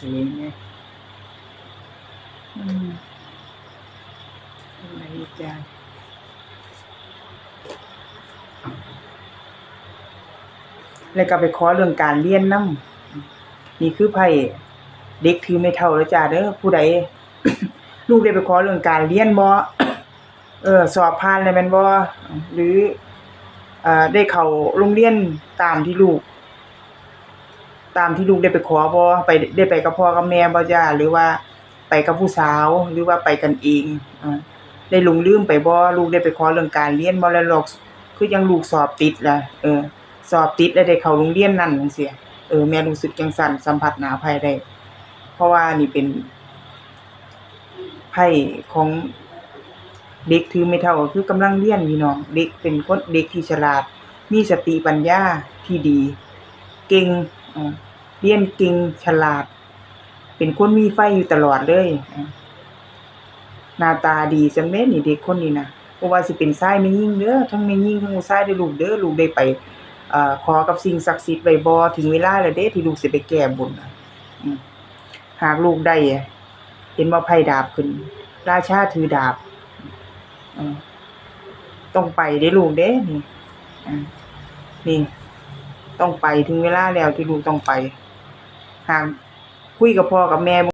สวยไงอืมอะไรจ้ะแล้วก็ไปขอเรื่องการเรียนน้ำนี่คือไพ่เด็กถือไม่เท่าแล้วจ้าเด้อผู้ใด ลูกได้ไปขอเรื่องการเรียนบ่เออ สอบผ่านแล้วแม่นบ่หรือ เอ่อได้เข้าโรงเรียนตามที่ลูก ตามที่ลูกได้ไปขอบ่ไปได้ไปกับพ่อกับแม่บ่จ้าหรือว่าไปกับผู้สาวหรือว่าไปกันเองอได้หลงลืมไปบ่ลูกได้ไปขอเรื่องการเรียนบ่แล้วลอกคือยังลูกสอบติดล่ะเออ สอบติดแล้วได้เข้าโรงเรียนนั่นจังซี่เออแม่รู้สึกจังซั่นสัมผัสหนาไพ่ได้ เพราะว่านี่เป็นไพ่ของเด็กถือไม่เท่าคือกำลังเรียนพี่น้องเด็กเป็นคนเด็กที่ฉลาด มีสติปัญญาที่ดี เก่ง เรียนเก่งฉลาด เป็นคนมีไฟอยู่ตลอดเลยหน้าตาดีจังแม่นี่เด็กคนนี้นะบ่ว่าสิเป็นชายแม่หญิงเด้อทั้งแม่หญิงทั้งผู้ชายเด้ลูกเด้อลูกได้ไปอขอกับสิ่งศักดิ์สิทธิ์ไว้บ่ถึงเวลาแล้วเด้ที่ลูกสิไปแก้บนน่ะอืมหากลูกได้เห็นว่าไพ่ดาบขึ้น ราชาถือดาบต้องไปเด้ลูกเด้นี่นี่ ต้องไปถึงเวลาแล้วที่ลูกต้องไปหากคุยกับพ่อกับแม่